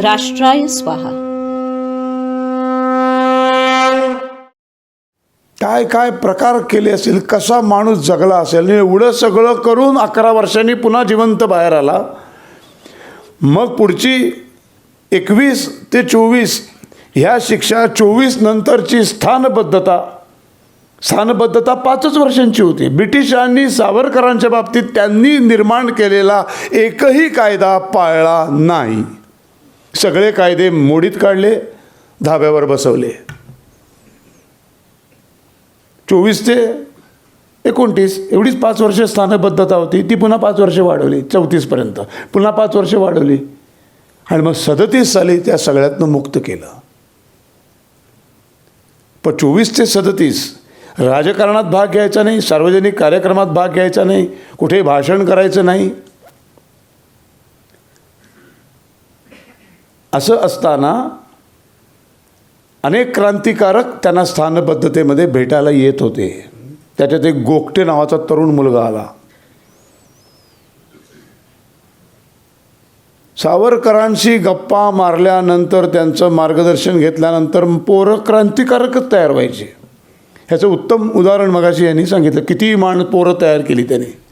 राष्ट्राय स्वाहा. काय काय प्रकार केले असेल कसा माणूस जगला असेल एवढं सगळं करून अकरा वर्षांनी पुन्हा जिवंत बाहेर आला. मग पुढची एकवीस ते चोवीस ह्या शिक्षा चोवीस नंतरची स्थानबद्धता स्थानबद्धता पाचच वर्षांची होती. ब्रिटिशांनी सावरकरांच्या बाबतीत त्यांनी निर्माण केलेला एकही कायदा पाळला नाही. सगळे कायदे मोडीत काढले धाब्यावर बसवले. चोवीस ते एकोणतीस एवढीच पाच वर्ष स्थानबद्धता होती ती पुन्हा पाच वर्ष वाढवली चौतीसपर्यंत पुन्हा पाच वर्ष वाढवली. आणि मग सदतीस साली त्या सगळ्यातनं मुक्त केलं. पण चोवीस ते सदतीस राजकारणात भाग घ्यायचा नाही सार्वजनिक कार्यक्रमात भाग घ्यायचा नाही कुठे भाषण करायचं नाही असं असताना अनेक क्रांतिकारक त्यांना स्थानबद्धतेमध्ये भेटायला येत होते. त्याच्यात एक गोगटे नावाचा तरुण मुलगा आला. सावरकरांशी गप्पा मारल्यानंतर त्यांचं मार्गदर्शन घेतल्यानंतर पोरं क्रांतिकारकच तयार व्हायचे. ह्याचं उत्तम उदाहरण मगाशी यांनी सांगितलं. किती मान पोरं तयार केली त्यांनी.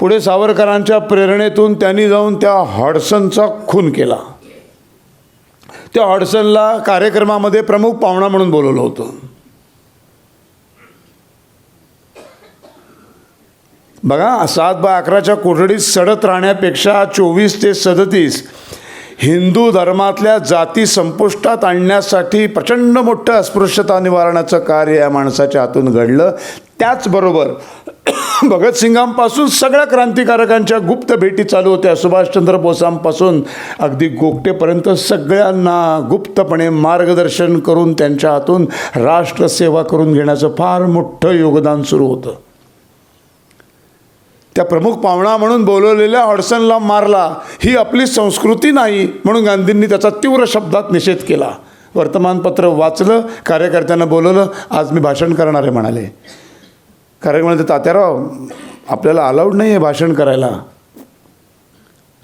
पुढे सावरकरांच्या प्रेरणेतून त्यांनी जाऊन त्या हॉडसनचा खून केला. त्या हॉडसनला कार्यक्रमामध्ये प्रमुख पाहुणा म्हणून बोलवलं होतं. बघा सात बाय अकराच्या कोठडीत सडत राहण्यापेक्षा चोवीस ते सदतीस हिंदू धर्मातल्या जाती संपुष्टात आणण्यासाठी प्रचंड मोठं अस्पृश्यता निवारणाचं कार्य या माणसाच्या हातून घडलं. त्याचबरोबर भगतसिंगांपासून सगळ्या क्रांतिकारकांच्या गुप्त भेटी चालू होत्या. सुभाषचंद्र बोसांपासून अगदी गोगटेपर्यंत सगळ्यांना गुप्तपणे मार्गदर्शन करून त्यांच्या हातून राष्ट्रसेवा करून घेण्याचं फार मोठं योगदान सुरू होतं. त्या प्रमुख पाहुणा म्हणून बोलवलेल्या हॉडसनला मारला ही आपली संस्कृती नाही म्हणून गांधींनी त्याचा तीव्र शब्दात निषेध केला. वर्तमानपत्र वाचलं कार्यकर्त्यांना बोलवलं आज मी भाषण करणार आहे म्हणाले. कारण म्हणाले तात्याराव आपल्याला अलाउड नाही आहे भाषण करायला.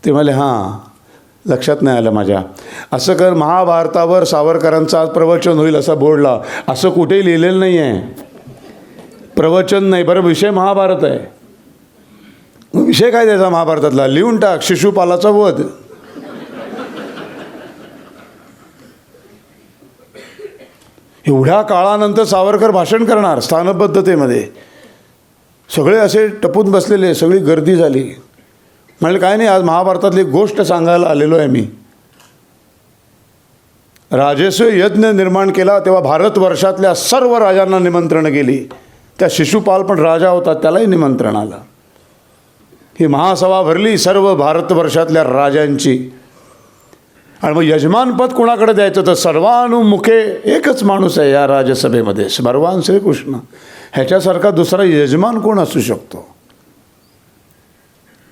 ते म्हणाले हां लक्षात नाही आलं माझ्या. असं कर महाभारतावर सावरकरांचं आज प्रवचन होईल असा बोर्डला. असं कुठेही लिहिलेलं नाही आहे. प्रवचन नाही बरं विषय महाभारत आहे. विषय काय त्याचा महाभारतातला? लिहून टाक शिशुपालाचा वध. एवढ्या काळानंतर सावरकर भाषण करणार स्थानबद्धतेमध्ये. सगळे असे टपून बसलेले सगळी गर्दी झाली. म्हणजे काय नाही आज महाभारतातली गोष्ट सांगायला आलेलो आहे मी. राजस्व यज्ञ निर्माण केला तेव्हा भारतवर्षातल्या सर्व राजांना निमंत्रण गेली. त्या शिशुपाल पण राजा होता त्यालाही निमंत्रण आलं. ही महासभा भरली सर्व भारतवर्षातल्या राजांची. आणि मग यजमानपद कोणाकडे द्यायचं? तर सर्वानुमुखे एकच माणूस आहे या राजसभेमध्ये भगवान श्रीकृष्ण. ह्याच्यासारखा दुसरा यजमान कोण असू शकतो?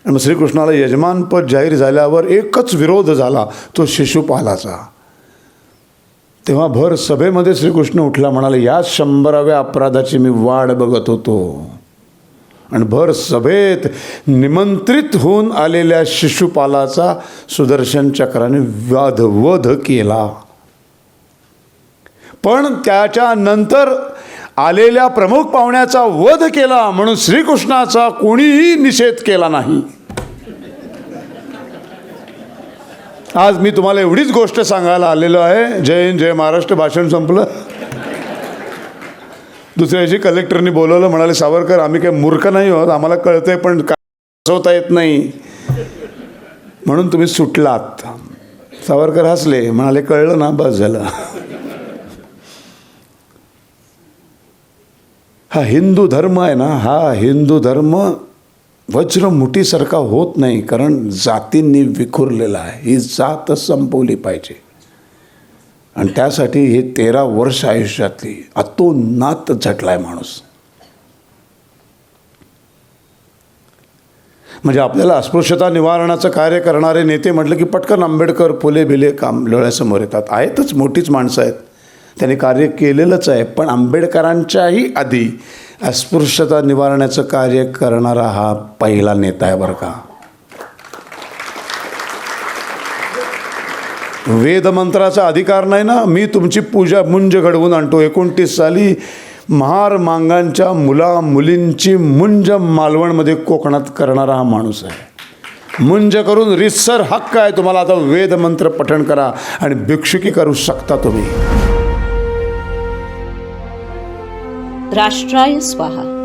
आणि श्रीकृष्णाला यजमानपद जाहीर झाल्यावर एकच विरोध झाला तो शिशुपालाचा. तेव्हा भर सभेमध्ये श्रीकृष्ण उठला म्हणाले याच शंभराव्या अपराधाची मी वाढ बघत होतो. आणि भर सभेत निमंत्रित होऊन आलेल्या शिशुपालाचा सुदर्शन चक्राने वाधवध केला. पण त्याच्यानंतर आलेल्या प्रमुख पाहुण्याचा वध केला म्हणून श्रीकृष्णाचा कोणीही निषेध केला नाही. आज मी तुम्हाला एवढीच गोष्ट सांगायला आलेलो आहे. जय हिंद जय महाराष्ट्र. भाषण संपलं. दुसऱ्या दिवशी कलेक्टरनी बोलवलं म्हणाले सावरकर आम्ही काही मूर्ख नाही आहोत. आम्हाला कळतंय पण काय बसवता येत नाही. म्हणून तुम्ही सुटलात. सावरकर हसले. म्हणाले कळलं ना बस झालं. हा हिंदू धर्म आहे ना हा हिंदू धर्म वज्रमुठीसारखा होत नाही कारण जातींनी विखुरलेला आहे. ही जात संपवली पाहिजे. आणि त्यासाठी हे तेरा वर्ष आयुष्यातली अतोनात आहे माणूस. म्हणजे आपल्याला अस्पृश्यता निवारणाचं कार्य करणारे नेते म्हटलं की पटकन आंबेडकर फुले बिले काम डोळ्यासमोर येतात. आहेतच मोठीच माणसं आहेत. त्याने कार्य केलेलंच आहे. पण आंबेडकरांच्याही आधी अस्पृश्यता निवारण्याचं कार्य करणारा हा पहिला नेता आहे बरं का. वेदमंत्राचा अधिकार नाही ना? मी तुमची पूजा मुंज घडवून आणतो. एकोणतीस साली महार मांगांच्या मुला मुलींची मुंज मालवणमध्ये कोकणात करणारा हा माणूस आहे. मुंज करून रिसर हक्क आहे. तुम्हाला आता वेदमंत्र पठण करा आणि भिक्षुकी करू शकता तुम्ही. राष्ट्राय स्वाहा।